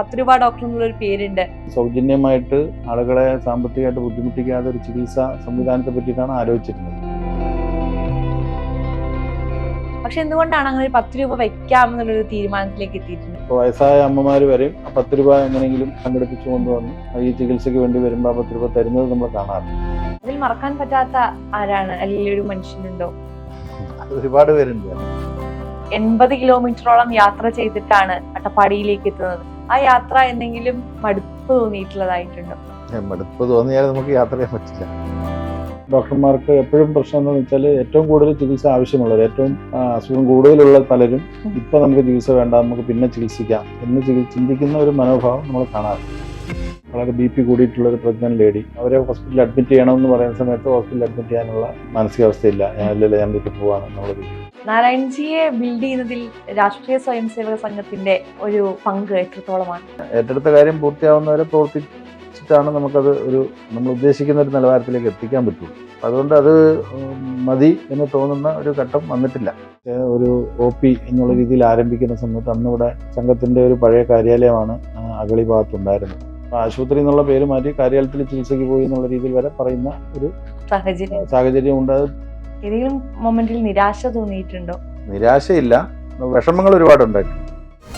പത്ത് രൂപ ഡോക്ടർ എന്നുള്ളൊരു പേരുണ്ട്. സൗജന്യമായിട്ട് ആളുകളെ സാമ്പത്തികമായിട്ട് ബുദ്ധിമുട്ടിക്കാതെ ഒരു ചികിത്സ സംവിധാനത്തെ പറ്റിയിട്ടാണ് ആലോചിച്ചിരുന്നത്. പക്ഷെ എന്തുകൊണ്ടാണ് അങ്ങനെ ഒരു പത്ത് രൂപ വെക്കാം എന്നുള്ളൊരു തീരുമാനത്തിലേക്ക് എത്തിയിട്ടുണ്ട് ഇപ്പോൾ വയസ്സായ അമ്മമാർ വരെയും ആ പത്ത് രൂപ എങ്ങനെയെങ്കിലും സംഘടിപ്പിച്ചു കൊണ്ടുവന്ന് ഈ ചികിത്സയ്ക്ക് വേണ്ടി വരുമ്പോൾ ആ പത്ത് രൂപ തരുന്നത് നമ്മൾ കാണാറുണ്ട്. അതിൽ മറക്കാൻ പറ്റാത്ത ആരാണ്? അല്ലെങ്കിൽ ഒരു മനുഷ്യനുണ്ടോ? ഒരുപാട് പേരുണ്ട്. എൺപത് കിലോമീറ്ററോളം യാത്ര ചെയ്തിട്ടാണ് അട്ടപ്പാടിയിലേക്ക് എത്തുന്നത്. ആ യാത്ര എന്തെങ്കിലും മടുപ്പ് തോന്നിയിട്ടുള്ളതായിട്ടുണ്ടോ? മടുപ്പ് തോന്നിയാൽ നമുക്ക് യാത്ര ചെയ്യാൻ പറ്റില്ല. ഡോക്ടർമാർക്ക് എപ്പോഴും പ്രശ്നം എന്താണെന്ന് വെച്ചാൽ ഏറ്റവും കൂടുതൽ ചികിത്സ ആവശ്യമുള്ളവർ ഏറ്റവും അസുഖം കൂടുതലുള്ള പലരും ഇപ്പൊ നമുക്ക് ചികിത്സ വേണ്ട നമുക്ക് പിന്നെ ചികിത്സിക്കാം എന്ന് ചിന്തിക്കുന്ന ഒരു മനോഭാവം നമ്മൾ കാണാറുണ്ട്. വളരെ ബി പി കൂടിയിട്ടുള്ള ഒരു പ്രഗ്നന്റ് ലേഡി അവരെ ഹോസ്പിറ്റലിൽ അഡ്മിറ്റ് ചെയ്യണമെന്ന് പറയുന്ന സമയത്ത് ഹോസ്പിറ്റലിൽ അഡ്മിറ്റ് ചെയ്യാനുള്ള മാനസികാവസ്ഥയില്ല. ഞാൻ ഇല്ലല്ല ഞാൻ വീട്ടിൽ പോവാണ്. എന്നുള്ളത് നാരായൺജിയെ ബിൽഡ് ചെയ്യുന്നതിൽ രാഷ്ട്രീയ സ്വയം സേവക സംഘത്തിന്റെ ഒരു പങ്ക് എത്രത്തോളമാണ്? ഏറ്റെടുത്ത കാര്യം പൂർത്തിയാവുന്നവരെ പ്രവർത്തിച്ചിട്ടാണ് നമുക്കത് ഒരു നമ്മൾ ഉദ്ദേശിക്കുന്ന ഒരു നിലവാരത്തിലേക്ക് എത്തിക്കാൻ പറ്റുള്ളൂ. അതുകൊണ്ട് അത് മതി എന്ന് തോന്നുന്ന ഒരു ഘട്ടം വന്നിട്ടില്ല. ഒരു ഒ പി എന്നുള്ള രീതിയിൽ ആരംഭിക്കുന്ന സമയത്ത് അന്നിവിടെ സംഘത്തിന്റെ ഒരു പഴയ കാര്യാലയമാണ് അഗളി ഭാഗത്തുണ്ടായിരുന്നത്. ഉണ്ടായിരുന്നത് ആശുപത്രി എന്നുള്ള പേര് മാറ്റി കാര്യാലയത്തിൽ ചികിത്സയ്ക്ക് പോയി എന്നുള്ള രീതിയിൽ വരെ പറയുന്ന ഒരു സാഹചര്യം. സാഹചര്യം ഉണ്ട്. ഏതെങ്കിലും മൊമെന്റിൽ നിരാശ തോന്നിയിട്ടുണ്ടോ? നിരാശയില്ല. വിഷമങ്ങൾ ഒരുപാടുണ്ടായിട്ടുണ്ട്.